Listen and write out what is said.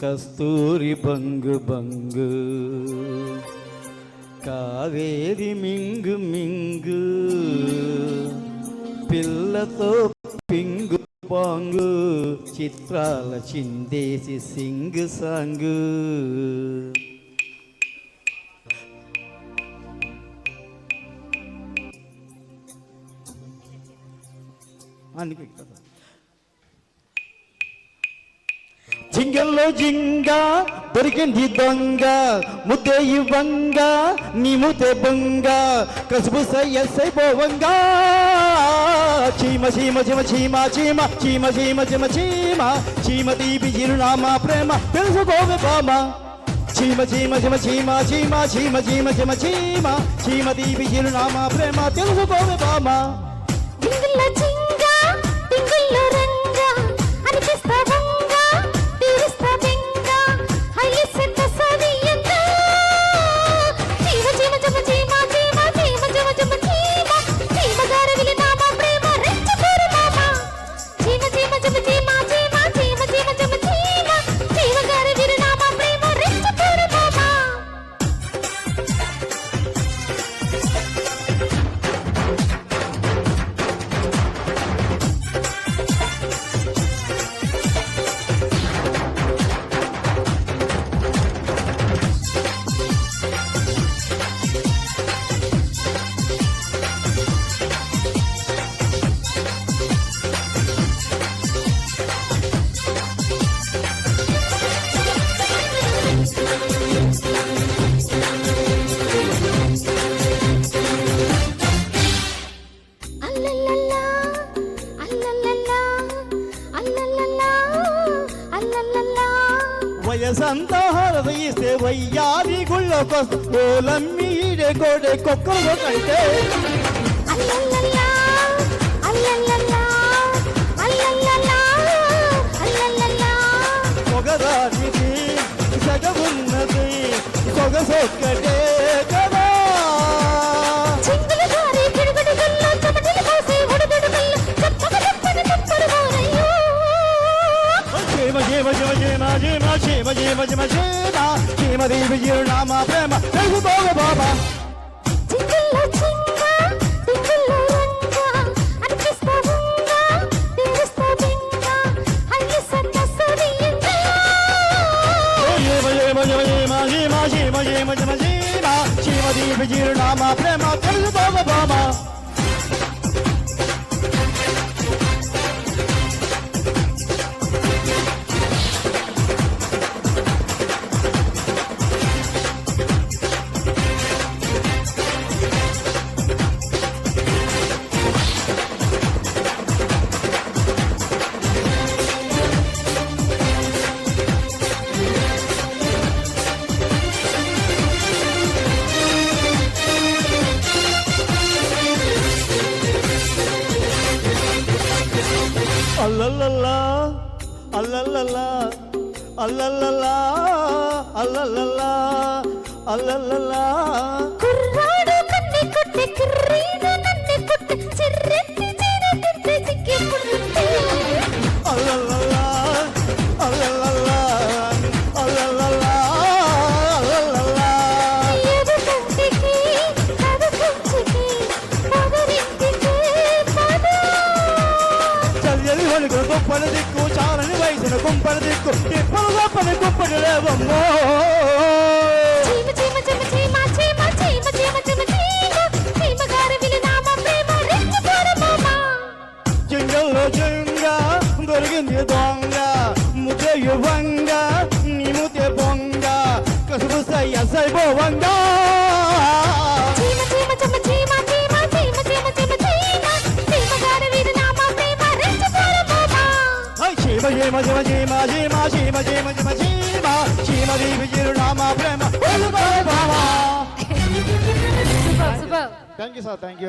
కస్తూరి బంగు బంగు కావేరి మింగు మింగు పిల్లతో పింగు పాంగు చిత్రాల చిందేసి సింగు సాంగు. అందుకే కదా. జింగల్లో జింగ దొరికింది దొంగ ముద్దే ఇవ్వంగ నీ ముతే బొంగ కసుబు సయ్యసై పోవంగ చీమ చీమ చీమ చీమ చీమ చీమ చీమ చీమ చీమ చీమ దీపి చిరునామా ప్రేమ తెలుసుకోవే బామ చీమ చీమ చీమ చీమ చీమ చీమ చీమ చీమ చీమ చీమ దీపి చిరునామా ప్రేమ తెలుసుకోవే బామ ಸಂತಾರದಯಿಸೆ ವೈಯಾರಿಗುಳ್ಳ ಕೋಲಮ್ಮಿ ಈಡೆ ಗೋಡೆ ಕೊಕ್ಕವ ಕಂಟೆ పొగరానిది సగమున్నది సొగసొక్కటే కదా జీవ జీవ జీవ జీవ జీవదేవి జీవనామ ప్రేమ తెలుగు బాబు బాబా జీవ జీవ జీవ జీవ జీవ జీవ జీవనామ ప్రేమ తెలుగు బాబా బాబా అల్లల్లలా అల్లల్లలా అల్లల్లలా అల్లల్లలా. కుర్రాడు కన్నె చాలా వయసును గుంపలు దిక్కు ఇప్పుడు గొప్పని గుప్పటి లేవమ్మో జింగల్లో జింగా దొరికింది దొంగ చీమ చీమ చీమ చీమ చీమ చీమ చీమ చీమ చీమ చిరునామా ప్రేమ super super thank you sir thank you